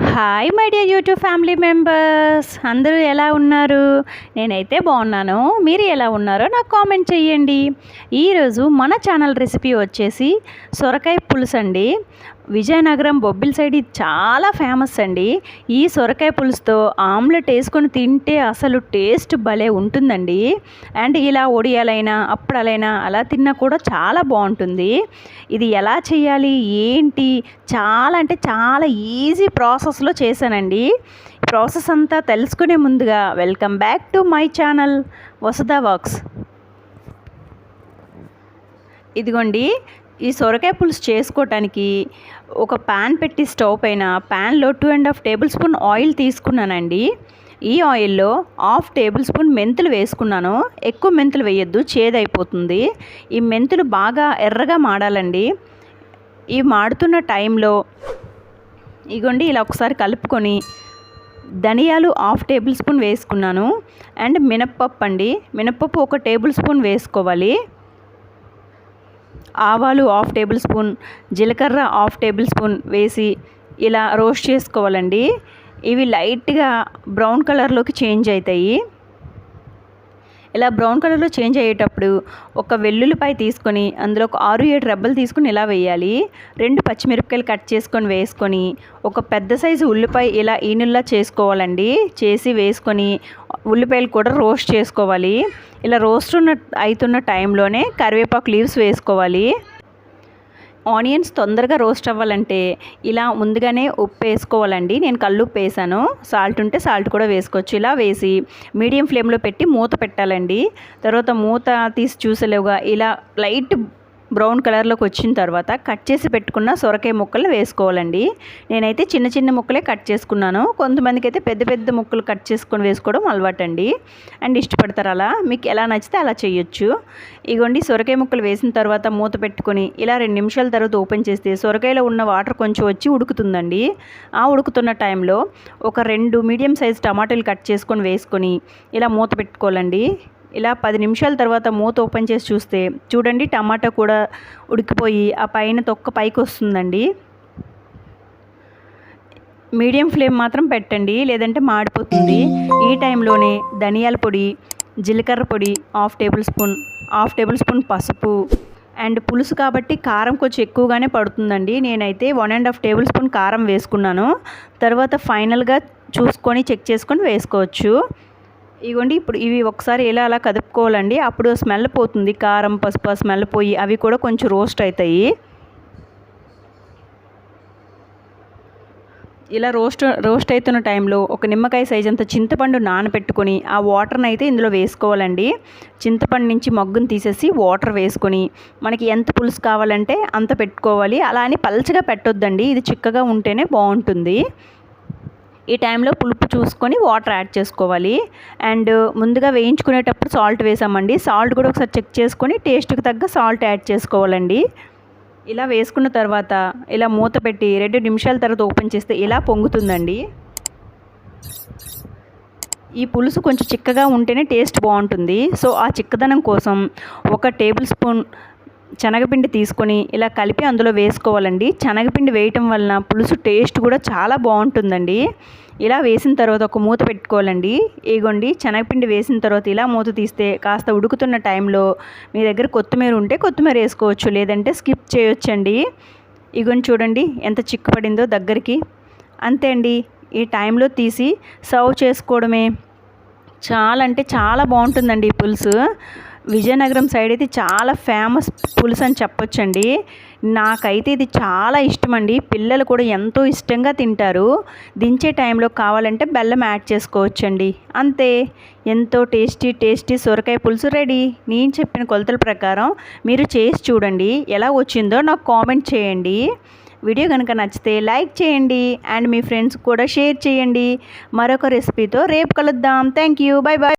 Hi my dear YouTube family members అందరూ ఎలా ఉన్నారు? నేనైతే బాగున్నాను. మీరు ఎలా ఉన్నారో నాకు కామెంట్ చేయండి ఈరోజు మన ఛానల్ రెసిపీ వచ్చేసి సొరకాయ పులుసు అండి విజయనగరం బొబ్బిల్ సైడ్ ఇది చాలా ఫేమస్ అండి. ఈ సొరకాయ పులుసుతో ఆమ్లెట్ వేసుకొని తింటే అసలు టేస్ట్ భలే ఉంటుందండి. అండ్ ఇలా ఒడియాలైనా అప్పుడలైనా అలా తిన్నా కూడా చాలా బాగుంటుంది. ఇది ఎలా చేయాలి? ఏంటి? చాలా అంటే చాలా ఈజీ ప్రాసెస్లో చేశానండి. ప్రాసెస్ అంతా తెలుసుకునే ముందుగా welcome back to my channel Vasudha works ఇదిగోండి ఈ సొరకాయ పులుసు చేసుకోవటానికి ఒక ప్యాన్ పెట్టి స్టవ్ పైన ప్యాన్లో two and half tablespoon oil తీసుకున్నానండి. ఈ ఆయిల్లో హాఫ్ టేబుల్ స్పూన్ మెంతులు వేసుకున్నాను. ఎక్కువ మెంతులు వేయొద్దు చేదైపోతుంది. ఈ మెంతులు బాగా ఎర్రగా మాడాలండి. ఈ మాడుతున్న టైంలో ఇగోండి ఇలా ఒకసారి కలుపుకొని ధనియాలు హాఫ్ టేబుల్ స్పూన్ వేసుకున్నాను. అండ్ మినప్పప్పు అండి మినప్పప్పు ఒక టేబుల్ స్పూన్ వేసుకోవాలి. ఆవాలు హాఫ్ టేబుల్ స్పూన్ జీలకర్ర హాఫ్ టేబుల్ స్పూన్ వేసి ఇలా రోస్ట్ చేసుకోవాలండి. ఇవి లైట్గా బ్రౌన్ కలర్లోకి చేంజ్ అవుతాయి. ఇలా బ్రౌన్ కలర్లో చేంజ్ అయ్యేటప్పుడు ఒక వెల్లుల్లిపాయ తీసుకొని అందులో ఒక ఆరు ఏడు రెబ్బలు తీసుకొని ఇలా వేయాలి. రెండు పచ్చిమిరపకాయలు కట్ చేసుకొని వేసుకొని ఒక పెద్ద సైజు ఉల్లిపాయ ఇలా ఈనుల్లా చేసుకోవాలండి. చేసి వేసుకొని ఉల్లిపాయలు కూడా రోస్ట్ చేసుకోవాలి. ఇలా రోస్ట్ ఉన్న అవుతున్న టైంలోనే కరివేపాకు లీవ్స్ వేసుకోవాలి. ఆనియన్స్ తొందరగా రోస్ట్ అవ్వాలంటే ఇలా ముందుగానే ఉప్పు వేసుకోవాలండి. నేను కళ్ళు ఉప్పు వేసాను. సాల్ట్ ఉంటే సాల్ట్ కూడా వేసుకోవచ్చు. ఇలా వేసి మీడియం ఫ్లేమ్లో పెట్టి మూత పెట్టాలండి. తర్వాత మూత తీసి చూసలేవుగా ఇలా లైట్ బ్రౌన్ కలర్లోకి వచ్చిన తర్వాత కట్ చేసి పెట్టుకున్న సొరకాయ ముక్కలు వేసుకోవాలండి. నేనైతే చిన్న చిన్న ముక్కలే కట్ చేసుకున్నాను. కొంతమందికి అయితే పెద్ద పెద్ద ముక్కలు కట్ చేసుకొని వేసుకోవడం అలవాటు అండి అండ్ ఇష్టపడతారు అలా. మీకు ఎలా నచ్చితే అలా చేయొచ్చు. ఇగోండి సొరకాయ ముక్కలు వేసిన తర్వాత మూత పెట్టుకొని ఇలా రెండు నిమిషాల తర్వాత ఓపెన్ చేస్తే సొరకాయలో ఉన్న వాటర్ కొంచెం వచ్చి ఉడుకుతుందండి. ఆ ఉడుకుతున్న టైంలో ఒక రెండు మీడియం సైజ్ టమాటాలు కట్ చేసుకొని వేసుకొని ఇలా మూత పెట్టుకోవాలండి. ఇలా పది నిమిషాల తర్వాత మూత ఓపెన్ చేసి చూస్తే చూడండి టమాటా కూడా ఉడికిపోయి ఆ పైన తొక్క పైకి వస్తుందండి. మీడియం ఫ్లేమ్ మాత్రం పెట్టండి లేదంటే మాడిపోతుంది. ఈ టైంలోనే ధనియాల పొడి జీలకర్ర పొడి half tablespoon half tablespoon పసుపు అండ్ పులుసు కాబట్టి కారం కొంచెం ఎక్కువగానే పడుతుందండి. నేనైతే one and half tablespoon కారం వేసుకున్నాను. తర్వాత ఫైనల్గా చూసుకొని చెక్ చేసుకొని వేసుకోవచ్చు. ఇగోండి ఇప్పుడు ఇవి ఒకసారి ఇలా అలా కదుపుకోవాలండి. అప్పుడు స్మెల్ పోతుంది కారం పసుపు స్మెల్ పోయి అవి కూడా కొంచెం రోస్ట్ అవుతాయి ఇలా రోస్ట్ రోస్ట్ అవుతున్న టైంలో ఒక నిమ్మకాయ సైజ్ అంత చింతపండు నానబెట్టుకొని ఆ వాటర్ని అయితే ఇందులో వేసుకోవాలండి. చింతపండు నుంచి మగ్గును తీసేసి వాటర్ వేసుకొని మనకి ఎంత పులుసు కావాలంటే అంత పెట్టుకోవాలి. అలా అని పల్చగా పెట్టొద్దండి. ఇది చిక్కగా ఉంటేనే బాగుంటుంది. ఈ టైంలో పులుపు చూసుకొని వాటర్ యాడ్ చేసుకోవాలి. అండ్ ముందుగా వేయించుకునేటప్పుడు సాల్ట్ వేసామండి. సాల్ట్ కూడా ఒకసారి చెక్ చేసుకొని టేస్ట్కి తగ్గ సాల్ట్ యాడ్ చేసుకోవాలండి. ఇలా వేసుకున్న తర్వాత ఇలా మూత పెట్టి రెండు నిమిషాల తర్వాత ఓపెన్ చేస్తే ఇలా పొంగుతుందండి. ఈ పులుసు కొంచెం చిక్కగా ఉంటేనే టేస్ట్ బాగుంటుంది. సో ఆ చిక్కదనం కోసం ఒక టేబుల్ స్పూన్ శనగపిండి తీసుకొని ఇలా కలిపి అందులో వేసుకోవాలండి. శనగపిండి వేయటం వలన పులుసు టేస్ట్ కూడా చాలా బాగుంటుందండి. ఇలా వేసిన తర్వాత ఒక మూత పెట్టుకోవాలండి. ఇగోండి శనగపిండి వేసిన తర్వాత ఇలా మూత తీస్తే కాస్త ఉడుకుతున్న టైంలో మీ దగ్గర కొత్తిమీర ఉంటే కొత్తిమీర వేసుకోవచ్చు లేదంటే స్కిప్ చేయొచ్చండి. ఇగోండి చూడండి ఎంత చిక్కుపడిందో దగ్గరికి. అంతే అండి ఈ టైంలో తీసి సర్వ్ చేసుకోవడమే. చాలా అంటే చాలా బాగుంటుందండి ఈ పులుసు. విజయనగరం సైడ్ అయితే చాలా ఫేమస్ పులుసు అని చెప్పొచ్చండి. నాకైతే ఇది చాలా ఇష్టం అండి పిల్లలు కూడా ఎంతో ఇష్టంగా తింటారు. దించే టైంలో కావాలంటే బెల్లం యాడ్ చేసుకోవచ్చండి. అంతే. ఎంతో టేస్టీ టేస్టీ సొరకాయ పులుసు రెడీ నేను చెప్పిన కొలతల ప్రకారం మీరు చేసి చూడండి. ఎలా వచ్చిందో నాకు కామెంట్ చేయండి. వీడియో కనుక నచ్చితే లైక్ చేయండి. అండ్ మీ ఫ్రెండ్స్ కూడా షేర్ చేయండి. మరొక రెసిపీతో రేపు కలుద్దాం. Thank you bye bye